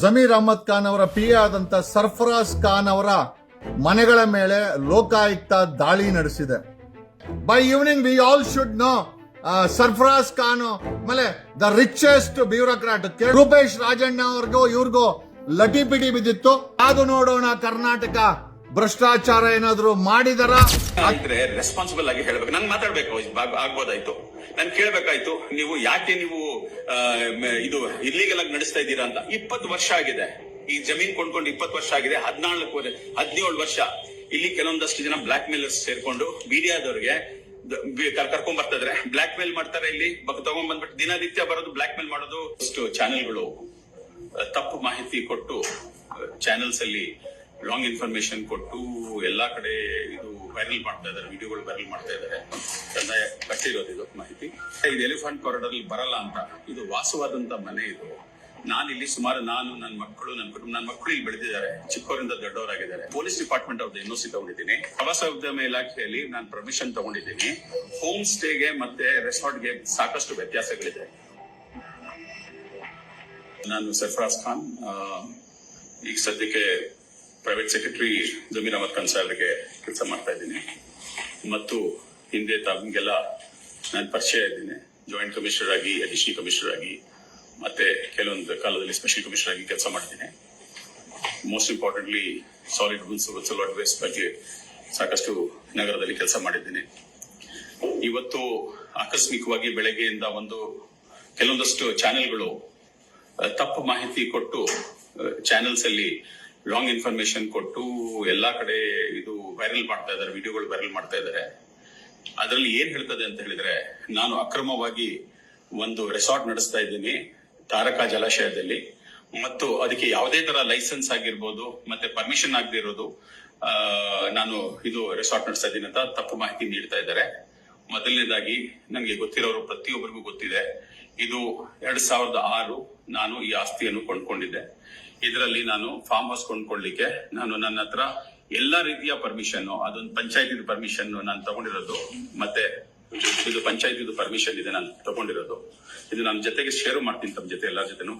ಜಮೀರ್ ಅಹಮದ್ ಖಾನ್ ಅವರ ಪಿ ಆದಂತ ಸರ್ಫರಾಜ್ ಖಾನ್ ಅವರ ಮನೆಗಳ ಮೇಲೆ ಲೋಕಾಯುಕ್ತ ದಾಳಿ ನಡೆಸಿದೆ. By evening we all should know Sarfaraz Khan ಆಮೇಲೆ the richest bureaucrat Rupesh Rajanna ಅವ್ರಿಗೂ, ಇವ್ರಿಗೂ ಲಟಿ ಬಿದ್ದಿತ್ತು. ಅದು ನೋಡೋಣ ಕರ್ನಾಟಕ. ಭ್ರಷ್ಟಾಚಾರ ಏನಾದ್ರು ಮಾಡಿದಾರ? ಇದ್ರೆ ರೆಸ್ಪಾನ್ಸಿಬಲ್ ಆಗಿ ಹೇಳ್ಬೇಕು. ನಾನು ಮಾತಾಡ್ಬೇಕು ಆಗ್- ಆಗ್ಬೋದಾಯ್ತು. ನಾನು ಕೇಳ್ಬೇಕಾಯ್ತು, ನೀವು ಯಾಕೆ ನೀವು ಇದು ಇಲ್ಲಿಗೆಲ್ಲ ನಡೆಸ್ತಾ ಇದ್ದೀರಾ ಅಂತ. ಇಪ್ಪತ್ತು ವರ್ಷ ಆಗಿದೆ. ಈ ಜಮೀನ್ ಕೊಂಡ್ಕೊಂಡು ಇಪ್ಪತ್ತು ವರ್ಷ ಆಗಿದೆ. ಹದಿನಾಲ್ಕು ಹದಿನೇಳು ವರ್ಷ. ಇಲ್ಲಿ ಕೆಲವೊಂದಷ್ಟು ಜನ ಬ್ಲಾಕ್ ಮೇಲರ್ಸ್ ಸೇರ್ಕೊಂಡು ಮೀಡಿಯಾದವ್ರಿಗೆ ಕರ್ಕೊಂಡ್ ಬರ್ತಾ ಇದ್ರೆ. ಬ್ಲಾಕ್ ಮೇಲ್ ಮಾಡ್ತಾರೆ ಇಲ್ಲಿ. ತಗೊಂಡ್ ಬಂದ್ಬಿಟ್ಟು ದಿನನಿತ್ಯ ಬರೋದು ಬ್ಲಾಕ್ ಮೇಲ್ ಮಾಡೋದು. ಅಷ್ಟು ಚಾನೆಲ್ಗಳು ತಪ್ಪು ಮಾಹಿತಿ ಕೊಟ್ಟು ಚಾನೆಲ್ಸ್ ಅಲ್ಲಿ ರಾಂಗ್ ಇನ್ಫಾರ್ಮೇಶನ್ ಕೊಟ್ಟು ಎಲ್ಲಾ ಕಡೆ ಇದು ವೈರಲ್ ಮಾಡ್ತಾ ಇದಾರೆ ವಿಡಿಯೋಗಳು ವೈರಲ್ ಮಾಡ್ತಾ ಇದಾರೆ ಕಂದಾಯ ಕಟ್ಟಿರೋದು ಇದು ಮಾಹಿತಿ. ಇದು ಎಲಿಫೆಂಟ್ ಕಾರಿಡಾರ್ ಅಲ್ಲಿ ಬರಲ್ಲ ಅಂತ, ಇದು ವಾಸವಾದಂತ ಮನೆ ಇದು. ನಾನು ಇಲ್ಲಿ ಸುಮಾರು ನಾನು ನನ್ನ ಮಕ್ಕಳು ನನ್ನ ಕುಟುಂಬ ನನ್ನ ಮಕ್ಕಳು ಇಲ್ಲಿ ಬೆಳೆದಿದ್ದಾರೆ ಚಿಕ್ಕವರಿಂದ ದೊಡ್ಡವರಾಗಿದ್ದಾರೆ. ಪೊಲೀಸ್ ಡಿಪಾರ್ಟ್ಮೆಂಟ್ ಅವ್ರದ್ದು ಎನ್ಒಸಿ ತಗೊಂಡಿದ್ದೀನಿ. ಪ್ರವಾಸೋದ್ಯಮ ಇಲಾಖೆಯಲ್ಲಿ ನಾನು ಪರ್ಮಿಷನ್ ತಗೊಂಡಿದ್ದೀನಿ. ಹೋಮ್ ಸ್ಟೇಗೆ ಮತ್ತೆ ರೆಸಾರ್ಟ್ಗೆ ಸಾಕಷ್ಟು ವ್ಯತ್ಯಾಸಗಳಿದೆ. ನಾನು ಸರ್ಫರಾಜ್ ಖಾನ್ ಈಗ ಸದ್ಯಕ್ಕೆ ಪ್ರೈವೇಟ್ ಸೆಕ್ರೆಟರಿ ಜಮೀರ್ ಅಹಮದ್ ಸಾಹೇಬ್ರಿಗೆ ಕೆಲಸ ಮಾಡ್ತಾ ಇದ್ದೀನಿ. ಮತ್ತು ಹಿಂದೆ ತಮಗೆಲ್ಲ ನಾನು ಪರಿಚಯ ಇದ್ದೀನಿ. ಜಾಯಿಂಟ್ ಕಮಿಷನರ್ ಆಗಿ ಅಡಿಷನಲ್ ಕಮಿಷನರ್ ಆಗಿ, ಮತ್ತೆ ಕೆಲವೊಂದು ಕಾಲದಲ್ಲಿ ಸ್ಪೆಷಲ್ ಕಮಿಷನರ್ ಆಗಿ ಕೆಲಸ ಮಾಡ್ತೀನಿ. Most importantly solid woods solid waste ಬಗ್ಗೆ ಸಾಕಷ್ಟು ನಗರದಲ್ಲಿ ಕೆಲಸ ಮಾಡಿದ್ದೀನಿ. ಇವತ್ತು ಆಕಸ್ಮಿಕವಾಗಿ ಬೆಳಗ್ಗೆಯಿಂದ ಒಂದು ಕೆಲವೊಂದಷ್ಟು ಚಾನೆಲ್ಗಳು ತಪ್ಪು ಮಾಹಿತಿ ಕೊಟ್ಟು ಚಾನೆಲ್ಸ್ ಅಲ್ಲಿ ರಾಂಗ್ ಇನ್ಫಾರ್ಮೇಶನ್ ಕೊಟ್ಟು ಎಲ್ಲಾ ಕಡೆ ಇದು ವೈರಲ್ ಮಾಡ್ತಾ ಇದ್ದಾರೆ ವಿಡಿಯೋಗಳು ವೈರಲ್ ಮಾಡ್ತಾ ಇದ್ದಾರೆ. ಅದರಲ್ಲಿ ಏನ್ ಹೇಳ್ತದೆ ಅಂತ ಹೇಳಿದ್ರೆ, ನಾನು ಅಕ್ರಮವಾಗಿ ಒಂದು ರೆಸಾರ್ಟ್ ನಡೆಸ್ತಾ ಇದ್ದೀನಿ, ತಾರಕಾ ಜಲಾಶಯದಲ್ಲಿ. ಮತ್ತು ಅದಕ್ಕೆ ಯಾವುದೇ ತರ ಲೈಸೆನ್ಸ್ ಆಗಿರ್ಬೋದು, ಮತ್ತೆ ಪರ್ಮಿಷನ್ ಆಗದಿರೋದು ನಾನು ಇದು ರೆಸಾರ್ಟ್ ನಡೆಸ್ತಾ ಇದ್ದೀನಿ ಅಂತ ತಪ್ಪು ಮಾಹಿತಿ ನೀಡ್ತಾ ಇದ್ದಾರೆ. ಮೊದಲನೇದಾಗಿ ನನಗೆ ಗೊತ್ತಿರೋರು ಪ್ರತಿಯೊಬ್ಬರಿಗೂ ಗೊತ್ತಿದೆ. ಇದು ಎರಡ್ ಸಾವಿರದ ಆರು ನಾನು ಈ ಆಸ್ತಿಯನ್ನು ಕೊಂಡ್ಕೊಂಡಿದ್ದೆ. ಇದರಲ್ಲಿ ನಾನು ಫಾರ್ಮ್ ಹೌಸ್ ಕೊಂಡ್ಕೊಳ್ಳಿಕ್ಕೆ ನಾನು ನನ್ನ ಹತ್ರ ಎಲ್ಲಾ ರೀತಿಯ ಪರ್ಮಿಷನ್ ಅದೊಂದು ಪಂಚಾಯತಿ ಪರ್ಮಿಷನ್ ನಾನು ತಗೊಂಡಿರೋದು. ಮತ್ತೆ ಇದು ಪಂಚಾಯತಿದು ಪರ್ಮಿಷನ್ ಇದೆ ನಾನು ತಗೊಂಡಿರೋದು. ಇದು ನನ್ನ ಜೊತೆಗೆ ಶೇರ್ ಮಾಡ್ತೀನಿ ತಮ್ಮ ಜೊತೆ ಎಲ್ಲರ ಜೊತೆನೂ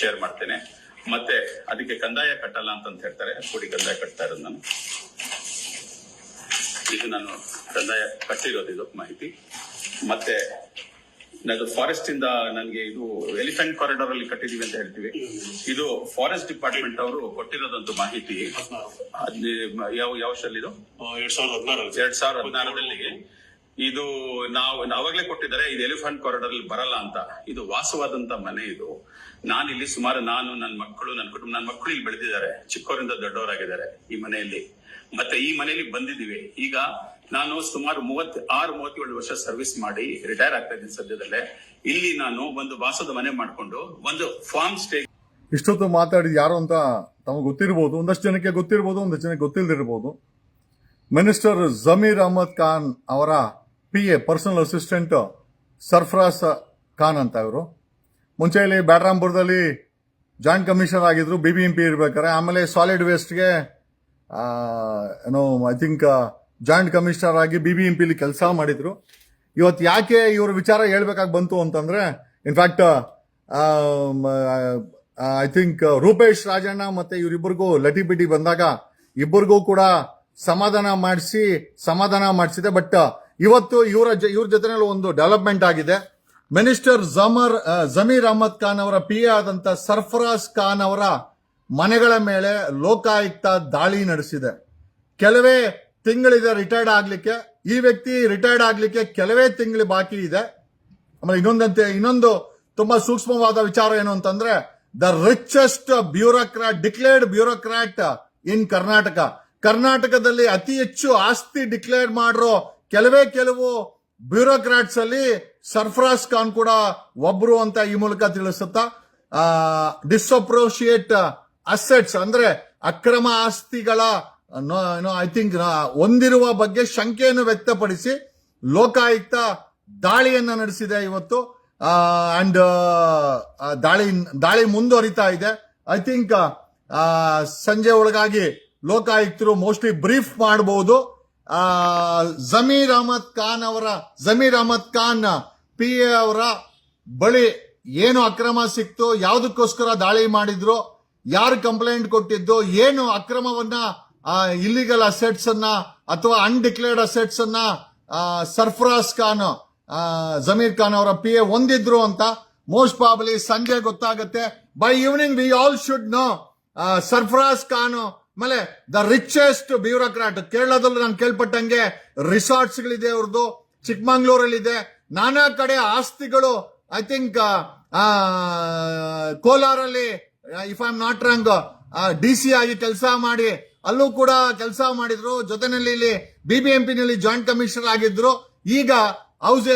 ಶೇರ್ ಮಾಡ್ತೇನೆ. ಮತ್ತೆ ಅದಕ್ಕೆ ಕಂದಾಯ ಕಟ್ಟಲ್ಲ ಅಂತ ಹೇಳ್ತಾರೆ ಕೋಟಿ ಕಂದಾಯ ಕಟ್ತಾ ಇರೋದು ನಾನು. ಇದು ನಾನು ಕಂದಾಯ ಕಟ್ಟಿರೋದು ಇದು ಮಾಹಿತಿ. ಮತ್ತೆ ಫಾರೆಸ್ಟ್ ಇಂದ ನನಗೆ ಇದು ಎಲಿಫೆಂಟ್ ಕಾರಿಡಾರ್ ಅಲ್ಲಿ ಕಟ್ಟಿದೀವಿ ಅಂತ ಹೇಳ್ತೀವಿ. ಇದು ಫಾರೆಸ್ಟ್ ಡಿಪಾರ್ಟ್ಮೆಂಟ್ ಅವರು ಕೊಟ್ಟಿರೋದಂತ ಮಾಹಿತಿ. ಯಾವ ಯಾವ ಇದು ಎರಡ್ ಸಾವಿರದ ಹದಿನಾರು ಎರಡ್ ಸಾವಿರದ ಹದಿನಾರರಲ್ಲಿ. ಇದು ನಾವು ಅವಾಗಲೇ ಕೊಟ್ಟಿದ್ದಾರೆ ಇದು ಎಲಿಫೆಂಟ್ ಕಾರಿಡಾರ್ ಅಲ್ಲಿ ಬರಲ್ಲ ಅಂತ. ಇದು ವಾಸವಾದಂತ ಮನೆ ಇದು. ನಾನು ಇಲ್ಲಿ ಸುಮಾರು ನಾನು ನನ್ನ ಮಕ್ಕಳು ನನ್ನ ಕುಟುಂಬ ನನ್ನ ಮಕ್ಕಳು ಇಲ್ಲಿ ಬೆಳೆದಿದ್ದಾರೆ. ಚಿಕ್ಕವರಿಂದ ದೊಡ್ಡವರಾಗಿದ್ದಾರೆ ಈ ಮನೆಯಲ್ಲಿ. ಮತ್ತೆ ಈ ಮನೆಯಲ್ಲಿ ಬಂದಿದ್ದೀವಿ. ಈಗ ನಾನು ಸುಮಾರು ಮೂವತ್ ಆರು, ಮೂವತ್ತೇಳು ವರ್ಷ ಸರ್ವಿಸ್ ಮಾಡಿ ರಿಟೈರ್ ಆಗ್ತಾ ಇದ್ದೀನಿ ಸದ್ಯದಲ್ಲೇ. ಇಲ್ಲಿ ನಾನು ಒಂದು ವಾಸದ ಮನೆ ಮಾಡಿಕೊಂಡು ಒಂದು ಫಾರ್ಮ್ ಸ್ಟೇ ಇಷ್ಟೊತ್ತು ಮಾತಾಡಿದ ಯಾರು ಅಂತ ತಮಗೆ ಗೊತ್ತಿರಬಹುದು ಒಂದಷ್ಟು ಜನಕ್ಕೆ ಗೊತ್ತಿರಬಹುದು ಒಂದಷ್ಟು ಜನಕ್ಕೆ ಗೊತ್ತಿಲ್ಲದಿರಬಹುದು ಮಿನಿಸ್ಟರ್ ಜಮೀರ್ ಅಹಮದ್ ಖಾನ್ ಅವರ P A personal assistant Sarfaraz Khan ಅಂತ ಇವರು. ಮುಂಚೆ ಇಲ್ಲಿ ಜಾಯಿಂಟ್ ಕಮಿಷನರ್ ಆಗಿದ್ರು ಬಿ ಬಿ ಎಂ ಪಿ ಇರ್ಬೇಕಾರೆ ಆಮೇಲೆ ಸಾಲಿಡ್ ವೇಸ್ಟ್ಗೆ ಏನೋ ಐ ಥಿಂಕ್ ಜಾಯಿಂಟ್ ಕಮಿಷನರ್ ಆಗಿ ಬಿ ಬಿ ಎಂ ಪಿಲಿ ಕೆಲಸ ಮಾಡಿದ್ರು. ಇವತ್ತು ಯಾಕೆ ಇವ್ರ ವಿಚಾರ ಹೇಳ್ಬೇಕಾಗಿ ಬಂತು ಅಂತಂದ್ರೆ in fact I think Rupesh Rajanna ಮತ್ತೆ ಇವರಿಬ್ಬರಿಗೂ ಲಟಿ ಬಿಟಿ ಬಂದಾಗ ಇಬ್ಬರಿಗೂ ಕೂಡ ಸಮಾಧಾನ ಮಾಡಿಸಿ, ಸಮಾಧಾನ ಮಾಡಿಸಿದೆ. ಬಟ್ ಇವತ್ತು ಇವರ ಇವ್ರ ಜೊತೆನಲ್ಲಿ ಒಂದು ಡೆವಲಪ್ಮೆಂಟ್ ಆಗಿದೆ. ಮಿನಿಸ್ಟರ್ ಜಮರ್ ಜಮೀರ್ ಅಹಮದ್ ಖಾನ್ ಅವರ ಪಿ ಆದಂತ ಸರ್ಫರಾಜ್ ಖಾನ್ ಅವರ ಮನೆಗಳ ಮೇಲೆ ಲೋಕಾಯುಕ್ತ ದಾಳಿ ನಡೆಸಿದೆ. ಕೆಲವೇ ತಿಂಗಳಿದೆ ರಿಟೈರ್ಡ್ ಆಗಲಿಕ್ಕೆ, ಈ ವ್ಯಕ್ತಿ ರಿಟೈರ್ಡ್ ಆಗಲಿಕ್ಕೆ ಕೆಲವೇ ತಿಂಗಳು ಬಾಕಿ ಇದೆ. ಆಮೇಲೆ ಇನ್ನೊಂದಂತೆ, ಇನ್ನೊಂದು ತುಂಬಾ ಸೂಕ್ಷ್ಮವಾದ ವಿಚಾರ ಏನು ಅಂತಂದ್ರೆ the richest bureaucrat declared bureaucrat in Karnataka ಕರ್ನಾಟಕದಲ್ಲಿ ಅತಿ ಹೆಚ್ಚು ಆಸ್ತಿ ಡಿಕ್ಲೇರ್ ಮಾಡಿರೋ ಕೆಲವೇ ಕೆಲವು ಬ್ಯೂರೋಕ್ರಾಟ್ಸ್ ಅಲ್ಲಿ ಸರ್ಫರಾಜ್ ಖಾನ್ ಕೂಡ ಒಬ್ರು ಅಂತ ಈ ಮೂಲಕ ತಿಳಿಸುತ್ತಾ ಡಿಸ್ಅಪ್ರೋಷಿಯೇಟ್ ಅಸೆಟ್ಸ್ ಅಂದ್ರೆ ಅಕ್ರಮ ಆಸ್ತಿಗಳ ಐ ಥಿಂಕ್ ಹೊಂದಿರುವ ಬಗ್ಗೆ ಶಂಕೆಯನ್ನು ವ್ಯಕ್ತಪಡಿಸಿ ಲೋಕಾಯುಕ್ತ ದಾಳಿಯನ್ನು ನಡೆಸಿದೆ ಇವತ್ತು. ಅಂಡ್ ದಾಳಿ ದಾಳಿ ಮುಂದುವರಿತಾ ಇದೆ. ಐ ಥಿಂಕ್ ಸಂಜೆ ಒಳಗಾಗಿ ಲೋಕಾಯುಕ್ತರು ಮೋಸ್ಟ್ಲಿ ಬ್ರೀಫ್ ಮಾಡಬಹುದು ಜಮೀರ್ ಅಹಮದ್ ಖಾನ್ ಅವರ, ಜಮೀರ್ ಅಹಮದ್ ಖಾನ್ ಪಿ ಎ ಅವರ ಬಳಿ ಏನು ಅಕ್ರಮ ಸಿಕ್ತು, ಯಾವುದಕ್ಕೋಸ್ಕರ ದಾಳಿ ಮಾಡಿದ್ರು, ಯಾರು ಕಂಪ್ಲೇಂಟ್ ಕೊಟ್ಟಿದ್ದು, ಏನು ಅಕ್ರಮವನ್ನ ಇಲ್ಲಿಗಲ್ ಅಸೆಟ್ಸ್ ಅನ್ನ ಅಥವಾ ಅನ್ಡಿಕ್ಲೇರ್ಡ್ ಅಸೆಟ್ಸ್ ಅನ್ನ ಸರ್ಫರಾಜ್ ಖಾನ್ ಆ, ಜಮೀರ್ ಖಾನ್ ಅವರ ಪಿ ಎ ಹೊಂದಿದ್ರು ಅಂತ ಮೋಸ್ಟ್ ಪ್ರಾಬಲಿ ಸಂಜೆ ಗೊತ್ತಾಗುತ್ತೆ. By evening we all should know Sarfaraz Khan ಆಮೇಲೆ ದ ರಿಚೆಸ್ಟ್ ಬ್ಯೂರೋಕ್ರಾಟ್ ಕೇರಳದಲ್ಲೂ ನಾನು ಕೇಳ್ಪಟ್ಟಂಗೆ ರಿಸಾರ್ಟ್ಸ್ ಗಳಿದೆ ಅವ್ರದ್ದು ಚಿಕ್ಕಮಂಗ್ಳೂರಲ್ಲಿದೆ. ನಾನಾ ಕಡೆ ಆಸ್ತಿಗಳು ಐ ಥಿಂಕ್ ಕೋಲಾರಲ್ಲಿ if I am not wrong D C ಆಗಿ ಕೆಲಸ ಮಾಡಿ ಅಲ್ಲೂ ಕೂಡ ಕೆಲಸ ಮಾಡಿದ್ರು. ಜೊತೆನಲ್ಲಿ ಇಲ್ಲಿ ಬಿಬಿಎಂಪಿ ನಲ್ಲಿ ಜಾಯಿಂಟ್ ಕಮಿಷನರ್ ಆಗಿದ್ರು. ಈಗ ಹೌಸ್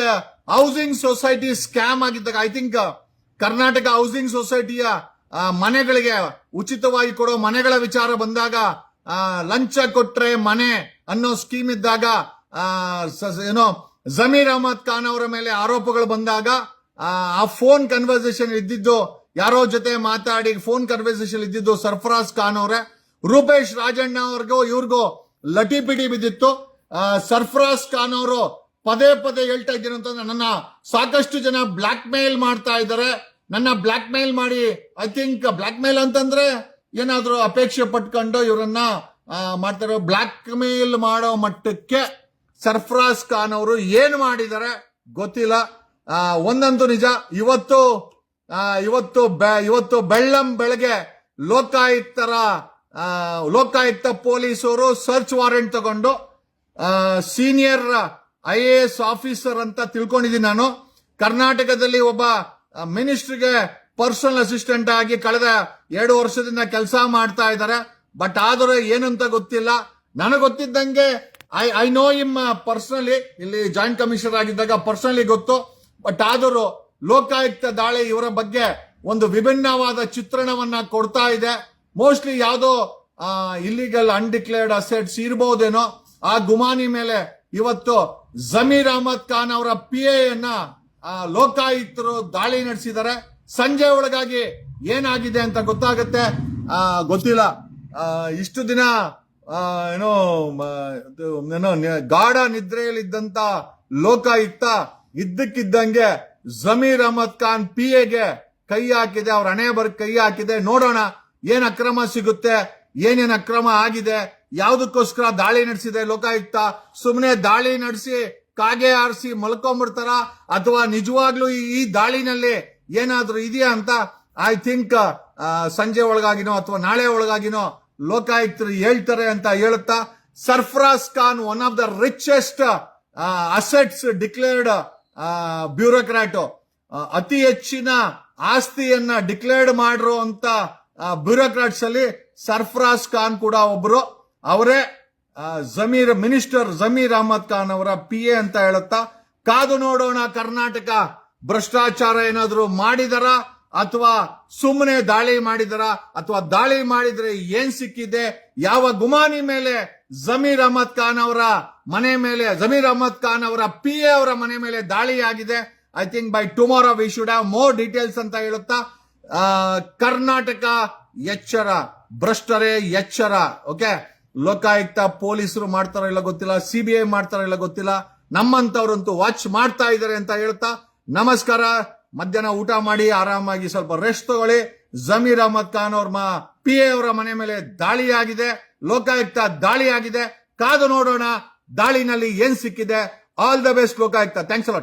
ಹೌಸಿಂಗ್ ಸೊಸೈಟಿ ಸ್ಕ್ಯಾಮ್ ಆಗಿದ್ದಾಗ ಐ ಥಿಂಕ್ ಕರ್ನಾಟಕ ಹೌಸಿಂಗ್ ಸೊಸೈಟಿಯ ಮನೆಗಳಿಗೆ ಉಚಿತವಾಗಿ ಕೊಡೋ ಮನೆಗಳ ವಿಚಾರ ಬಂದಾಗ ಲಂಚ ಕೊಟ್ರೆ ಮನೆ ಅನ್ನೋ ಸ್ಕೀಮ್ ಇದ್ದಾಗ ಏನೋ ಜಮೀರ್ ಅಹಮದ್ ಖಾನ್ ಅವರ ಮೇಲೆ ಆರೋಪಗಳು ಬಂದಾಗ, ಆ ಫೋನ್ ಕನ್ವರ್ಸೇಷನ್ ಇದ್ದಿದ್ದು, ಯಾರೋ ಜೊತೆ ಮಾತಾಡಿ ಫೋನ್ ಕನ್ವರ್ಸೇಷನ್ ಇದ್ದಿದ್ದು ಸರ್ಫರಾಜ್ ಖಾನ್ ಅವರೇ. ರೂಪೇಶ್ ರಾಜಣ್ಣ ಅವ್ರಿಗೂ, ಇವ್ರಿಗೂ ಲಟಿ ಪಿಟಿ ಬಿದ್ದಿತ್ತು. ಸರ್ಫರಾಜ್ ಖಾನ್ ಅವರು ಪದೇ ಪದೇ ಹೇಳ್ತಾ ಇದ್ದೀನಿ ಅಂತಂದ್ರೆ ನನ್ನ ಸಾಕಷ್ಟು ಜನ ಬ್ಲಾಕ್ ಮೇಲ್ ಮಾಡ್ತಾ ಇದ್ದಾರೆ. ನನ್ನ ಬ್ಲಾಕ್ ಮೇಲ್ ಮಾಡಿ ಐ ಥಿಂಕ್ ಬ್ಲಾಕ್ ಮೇಲ್ ಅಂತಂದ್ರೆ ಏನಾದರೂ ಅಪೇಕ್ಷೆ ಪಟ್ಕೊಂಡು ಇವರನ್ನ ಮಾಡ್ತಾರೆ ಬ್ಲಾಕ್ ಮೇಲ್ ಮಾಡೋ ಮಟ್ಟಕ್ಕೆ ಸರ್ಫರಾಜ್ ಖಾನ್ ಅವರು ಏನು ಮಾಡಿದ್ದಾರೆ ಗೊತ್ತಿಲ್ಲ. ಒಂದಂತೂ ನಿಜ, ಇವತ್ತು ಇವತ್ತು ಇವತ್ತು ಬೆಳ್ಳಂ ಬೆಳಗ್ಗೆ ಲೋಕಾಯುಕ್ತರ ಲೋಕಾಯುಕ್ತ ಪೊಲೀಸರು ಸರ್ಚ್ ವಾರೆಂಟ್ ತಗೊಂಡು senior I A S officer ಅಂತ ತಿಳ್ಕೊಂಡಿದ್ದೀನಿ ನಾನು. ಕರ್ನಾಟಕದಲ್ಲಿ ಒಬ್ಬ ಮಿನಿಸ್ಟ್ರಿಗೆ ಪರ್ಸನಲ್ ಅಸಿಸ್ಟೆಂಟ್ ಆಗಿ ಕಳೆದ ಎರಡು ವರ್ಷದಿಂದ ಕೆಲಸ ಮಾಡ್ತಾ ಇದ್ದಾರೆ. ಬಟ್ ಆದರೂ ಏನಂತ ಗೊತ್ತಿಲ್ಲ. ನನಗೆ ಗೊತ್ತಿದ್ದಂಗೆ I I know him personally ಇಲ್ಲಿ ಜಾಯಿಂಟ್ ಕಮಿಷನರ್ ಆಗಿದ್ದಾಗ ಪರ್ಸನಲಿ ಗೊತ್ತು. ಬಟ್ ಆದರೂ ಲೋಕಾಯುಕ್ತ ದಾಳಿ ಇವರ ಬಗ್ಗೆ ಒಂದು ವಿಭಿನ್ನವಾದ ಚಿತ್ರಣವನ್ನ ಕೊಡ್ತಾ ಇದೆ. ಮೋಸ್ಟ್ಲಿ ಯಾವುದೋ ಇಲ್ಲಿಗಲ್ ಅನ್ಡಿಕ್ಲೇರ್ಡ್ ಅಸೆಟ್ಸ್ ಇರಬಹುದೇನೋ ಆ ಗುಮಾನಿ ಮೇಲೆ ಇವತ್ತು ಜಮೀರ್ ಅಹಮದ್ ಖಾನ್ ಅವರ ಪಿ ಎನ್ನ ಲೋಕಾಯುಕ್ತರು ದಾಳಿ ನಡೆಸಿದ್ದಾರೆ. ಸಂಜೆ ಒಳಗಾಗಿ ಏನಾಗಿದೆ ಅಂತ ಗೊತ್ತಾಗುತ್ತೆ? ಗೊತ್ತಿಲ್ಲ. ಇಷ್ಟು ದಿನ ಏನೋ ಏನೋ ಗಾಢ ನಿದ್ರೆಯಲ್ಲಿದ್ದಂತ ಲೋಕಾಯುಕ್ತ ಇದ್ದಕ್ಕಿದ್ದಂಗೆ ಜಮೀರ್ ಅಹಮದ್ ಖಾನ್ ಪಿ ಎಗೆ ಕೈ ಹಾಕಿದೆ, ಅವ್ರ ಹಣೆ ಬರ್ ಕೈ ಹಾಕಿದೆ. ನೋಡೋಣ ಏನ್ ಅಕ್ರಮ ಸಿಗುತ್ತೆ? ಏನೇನ್ ಅಕ್ರಮ ಆಗಿದೆ? ಯಾವುದಕ್ಕೋಸ್ಕರ ದಾಳಿ ನಡೆಸಿದೆ ಲೋಕಾಯುಕ್ತ? ಸುಮ್ಮನೆ ದಾಳಿ ನಡೆಸಿ ಕಾಗೆ ಆರಿಸಿ ಮಲ್ಕೊಂಡ್ಬಿಡ್ತಾರ ಅಥವಾ ನಿಜವಾಗ್ಲೂ ಈ- ದಾಳಿನಲ್ಲಿ ಏನಾದ್ರೂ ಇದೆಯಾ ಅಂತ ಐ ಥಿಂಕ್ ಸಂಜೆ ಒಳಗಾಗಿನೋ ಅಥವಾ ನಾಳೆ ಒಳಗಾಗಿನೋ ಲೋಕಾಯುಕ್ತರು ಹೇಳ್ತಾರೆ ಅಂತ ಹೇಳುತ್ತಾ, Sarfaraz Khan one of the richest assets declared bureaucrat ಅತಿ ಹೆಚ್ಚಿನ ಆಸ್ತಿಯನ್ನ ಡಿಕ್ಲೇರ್ಡ್ ಮಾಡಿರುವಂತ ಬ್ಯೂರೋಕ್ರಾಟ್ಸ್ ಅಲ್ಲಿ ಸರ್ಫರಾಜ್ ಖಾನ್ ಕೂಡ ಒಬ್ಬರು ಅವರೇ ಜಮೀರ್, ಮಿನಿಸ್ಟರ್ ಜಮೀರ್ ಅಹಮದ್ ಖಾನ್ ಅವರ ಪಿ ಎ ಅಂತ ಹೇಳುತ್ತಾ, ಕಾದು ನೋಡೋಣ ಕರ್ನಾಟಕ, ಭ್ರಷ್ಟಾಚಾರ ಏನಾದರೂ ಮಾಡಿದರ, ಅಥವಾ ಸುಮ್ಮನೆ ದಾಳಿ ಮಾಡಿದರ, ಅಥವಾ ದಾಳಿ ಮಾಡಿದ್ರೆ ಏನ್ ಸಿಕ್ಕಿದೆ, ಯಾವ ಗುಮಾನಿ ಮೇಲೆ ಜಮೀರ್ ಅಹಮದ್ ಖಾನ್ ಅವರ ಮನೆ ಮೇಲೆ, ಜಮೀರ್ ಅಹಮದ್ ಖಾನ್ ಅವರ ಪಿ ಎ ಅವರ ಮನೆ ಮೇಲೆ ದಾಳಿ ಆಗಿದೆ. I think by tomorrow we should have more details ಅಂತ ಹೇಳುತ್ತಾ ಕರ್ನಾಟಕ ಎಚ್ಚರ, ಭ್ರಷ್ಟರೇ ಎಚ್ಚರ, ಓಕೆ? ಲೋಕಾಯುಕ್ತ ಪೊಲೀಸರು ಮಾಡ್ತಾರೋ ಇಲ್ಲ ಗೊತ್ತಿಲ್ಲ, ಸಿಬಿಐ ಮಾಡ್ತಾರೋ ಇಲ್ಲ ಗೊತ್ತಿಲ್ಲ. ನಮ್ಮಂತವ್ರಂತೂ ವಾಚ್ ಮಾಡ್ತಾ ಇದ್ದಾರೆ ಅಂತ ಹೇಳ್ತಾ, ನಮಸ್ಕಾರ, ಮಧ್ಯಾಹ್ನ ಊಟ ಮಾಡಿ, ಆರಾಮಾಗಿ ಸ್ವಲ್ಪ ರೆಸ್ಟ್ ತಗೊಳ್ಳಿ. ಜಮೀರ್ ಅಹಮದ್ ಖಾನ್ ಅವ್ರ ಪಿ ಎ ಅವರ ಮನೆ ಮೇಲೆ ದಾಳಿಯಾಗಿದೆ ಲೋಕಾಯುಕ್ತ ದಾಳಿಯಾಗಿದೆ ಕಾದು ನೋಡೋಣ, ದಾಳಿನಲ್ಲಿ ಏನ್ ಸಿಕ್ಕಿದೆ. All the best Lokayukta. Thanks a lot